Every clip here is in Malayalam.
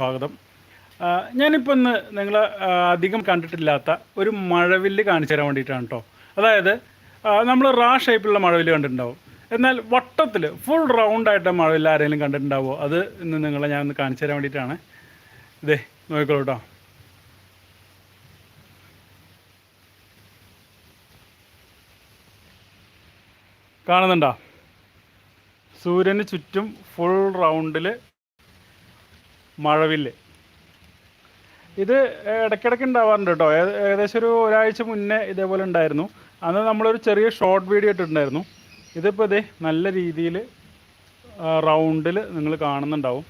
സ്വാഗതം. ഞാനിപ്പോൾ ഇന്ന് നിങ്ങൾ അധികം കണ്ടിട്ടില്ലാത്ത ഒരു മഴവില്ല് കാണിച്ചു തരാൻ വേണ്ടിയിട്ടാണ് കേട്ടോ അതായത് നമ്മൾ റാ ഷേപ്പിലുള്ള മഴവില്ല് കണ്ടിട്ടുണ്ടാവും. എന്നാൽ വട്ടത്തിൽ ഫുൾ റൗണ്ടായിട്ട് മഴവില്ല് ആരെങ്കിലും കണ്ടിട്ടുണ്ടാവുമോ അത് ഇന്ന് നിങ്ങളെ ഞാൻ ഒന്ന് കാണിച്ചു തരാൻ വേണ്ടിയിട്ടാണ്. ഇതേ നോക്കിക്കോളൂ കേട്ടോ കാണുന്നുണ്ടോ? സൂര്യന് ചുറ്റും ഫുൾ റൗണ്ടിൽ മഴവില്ല്. ഇത് ഇടയ്ക്കിടയ്ക്ക് ഉണ്ടാവാറുണ്ട് കേട്ടോ ഏകദേശം ഒരു ഒരാഴ്ച മുന്നേ ഇതേപോലെ ഉണ്ടായിരുന്നു. അന്ന് നമ്മളൊരു ചെറിയ ഷോർട്ട് വീഡിയോ ഇട്ടിട്ടുണ്ടായിരുന്നു. ഇതിപ്പോൾ ഇതേ നല്ല രീതിയിൽ റൗണ്ടിൽ നിങ്ങൾ കാണുന്നുണ്ടാവും.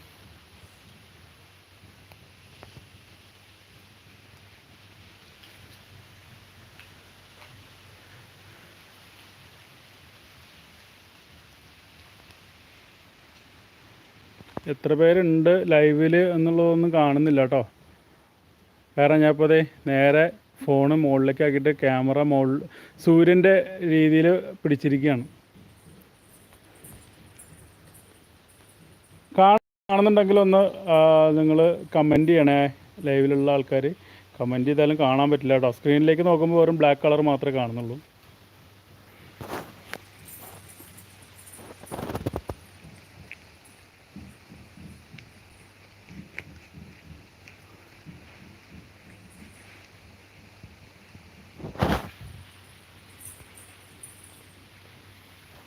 എത്ര പേരുണ്ട് ലൈവിൽ എന്നുള്ളതൊന്നും കാണുന്നില്ല കേട്ടോ കാരണം ഞാൻ ഇപ്പോൾ അതേ നേരെ ഫോണ് മുകളിലേക്ക് ആക്കിയിട്ട് ക്യാമറ മുകളിൽ സൂര്യന്റെ രീതിയിൽ പിടിച്ചിരിക്കുകയാണ്. കാണുന്നുണ്ടെങ്കിൽ ഒന്ന് നിങ്ങൾ കമന്റ് ചെയ്യണേ. ലൈവിലുള്ള ആൾക്കാർ കമന്റ് ചെയ്താലും കാണാൻ പറ്റില്ല കേട്ടോ സ്ക്രീനിലേക്ക് നോക്കുമ്പോൾ വെറും ബ്ലാക്ക് കളർ മാത്രമേ കാണുന്നുള്ളൂ.